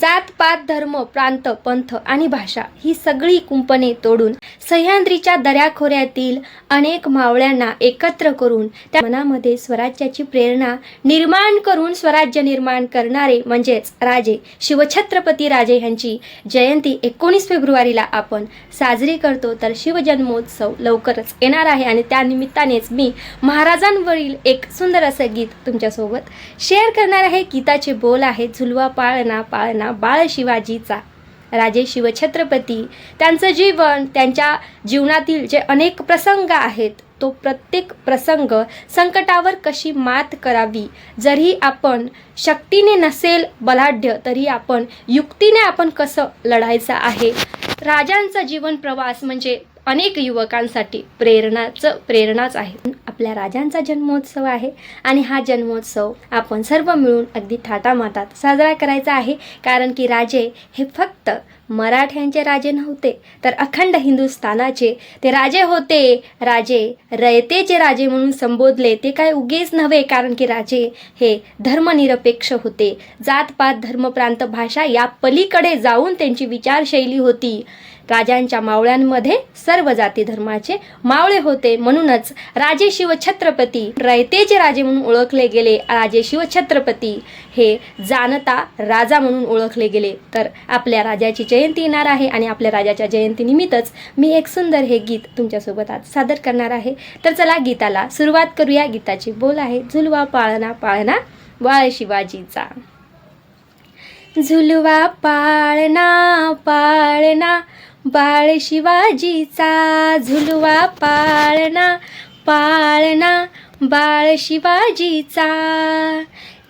जात पात धर्म प्रांत पंथ आणि भाषा ही सगळी कुंपणे तोडून सह्याद्रीच्या दऱ्याखोऱ्यातील अनेक मावळ्यांना एकत्र करून त्या मनामध्ये स्वराज्याची प्रेरणा निर्माण करून स्वराज्य निर्माण करणारे म्हणजेच राजे शिवछत्रपती राजे यांची जयंती एकोणीस फेब्रुवारीला आपण साजरी करतो. तर शिवजन्मोत्सव लवकरच येणार आहे आणि त्यानिमित्तानेच मी महाराजांवरील एक सुंदर असं गीत तुमच्यासोबत शेअर करणार आहे. गीताचे बोल आहेत झुलवा पाळणा पाळणा बाळ शिवाजीचा राजे शिवछत्रपती. त्यांचं जीवन त्यांच्या जीवनातील जे अनेक प्रसंग आहेत तो प्रत्येक प्रसंग संकटावर कशी मात करावी? जरी आपण शक्तीने नसेल बलाढ्य तरी आपण युक्तीने आपण कसं लढायचं आहे? राजांचा जीवन प्रवास म्हणजे अनेक युवकांसाठी प्रेरणाचं प्रेरणाच आहे. आपल्या राजांचा जन्मोत्सव आहे आणि हा जन्मोत्सव आपण सर्व मिळून अगदी थाटामाटात साजरा करायचा आहे. कारण की राजे हे फक्त मराठ्यांचे राजे नव्हते तर अखंड हिंदुस्थानाचे ते राजे होते. राजे रयतेचे राजे म्हणून संबोधले. ते काय उगेच नव्हे कारण की राजे हे धर्मनिरपेक्ष होते. जातपात धर्मप्रांत भाषा या पलीकडे जाऊन त्यांची विचारशैली होती. राजांच्या मावळ्यांमध्ये सर्व जाती धर्माचे मावळे होते. म्हणूनच राजे शिवछत्रपती रयतेचे राजे म्हणून ओळखले गेले. राजे शिवछत्रपती हे जाणता राजा म्हणून ओळखले गेले. तर आपल्या राजाची जयंती येणार आहे आणि आपल्या राजाच्या जयंतीनिमित्तच मी एक सुंदर हे गीत तुमच्यासोबत आज सादर करणार आहे. तर चला गीताला सुरुवात करूया. गीताची बोल आहे झुलवा पाळणा पाळणा बाळ शिवाजीचा. झुलवा पाळणा पाळणा बाळ शिवाजीचा. झुलवा पाळणा पाळणा बाळ शिवाजीचा.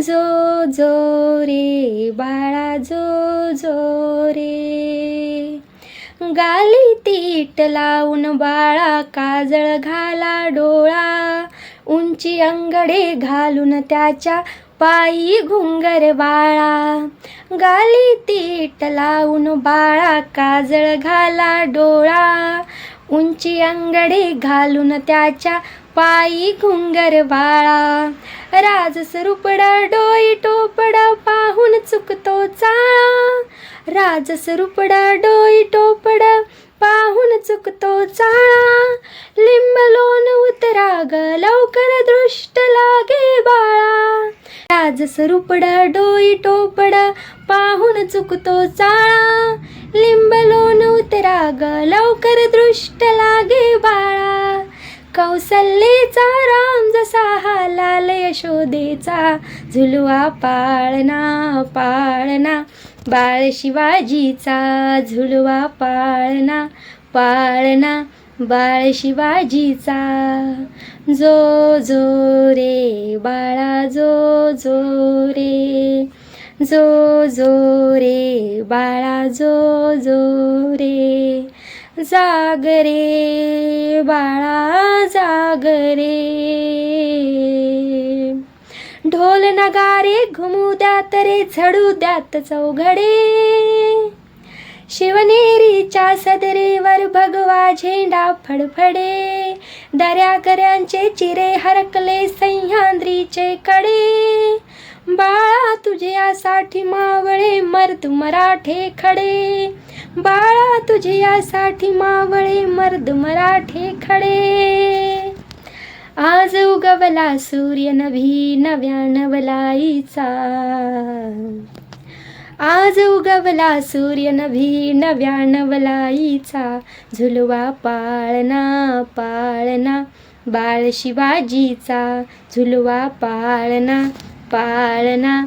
जो जो रे बाळा जो जो रे. गाली तीट लावून बाळा काजळ घाला डोळा. उंची अंगडे घालून त्याच्या पायी घुंगर बाळा. गाली तीट लावून बाळा काजळ घाला डोळा. उंची अंगडे घालून त्याच्या पायी घुंगर बाळा. राजस रुपडा डोई टोपडा पाहून चुकतो चाळा राजस रुपडा डोई टोपडा पाहून चुकतो चाळा लिंब लोन उतरा ग लवकर दृष्ट लागे बाळा. राजस रुपडा डोई टोपडा पाहून चुकतो चाळा लिंब लोन उतरा ग लवकर दृष्ट लागे बाळा. कौसल्येचा राम जसा हा लाल यशोदेचा झुलवा पाळणा पाळणा. बाळ शिवाजीचा झुलवा पाळणा पाळणा. बाळ शिवाजीचा जो जो रे बाळा जो जो रे. जो जो रे बाळा जो जो रे. जाग रे बाळा जागरे। ढोल नगारे घुमू द्यात रे झडू द्यात चौघडे। शिवनेरीच्या सदरेवर भगवा झेंडा फडफडे। दर्याकऱ्यांचे चिरे हरकले सह्याद्रीचे कडे। बाळा तुझ्यासाठी मावळे मर्द मराठे खडे। बाळा तुझ्यासाठी मावळे मर्द मराठे खडे. आज उगवला सूर्य नवी नव्या नवलाईचा. आज उगवला सूर्य नभी नव्या नवलाईचा. झुलवा पाळणा पाळणा बाळ शिवाजीचा. झुलवा पाळणा पाळणा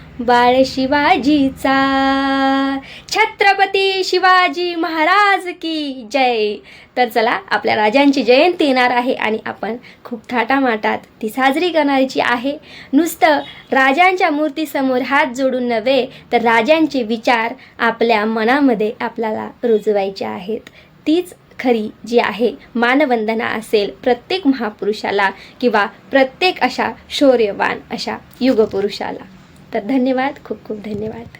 बाळ शिवाजीचा छत्रपती शिवाजी महाराज की जय. तर चला आपल्या राजांची जयंती येणार आहे आणि आपण खूप थाटामाटात ती साजरी करण्याची आहे. नुसतं राजांच्या मूर्तीसमोर हात जोडून नव्हे तर राजांचे विचार आपल्या मनामध्ये आपल्याला रुजवायचे आहेत. तीच खरी जी आहे मानवंदना असेल प्रत्येक महापुरुषाला किंवा प्रत्येक अशा शौर्यवान अशा युगपुरुषाला. तर धन्यवाद खूप खूप धन्यवाद.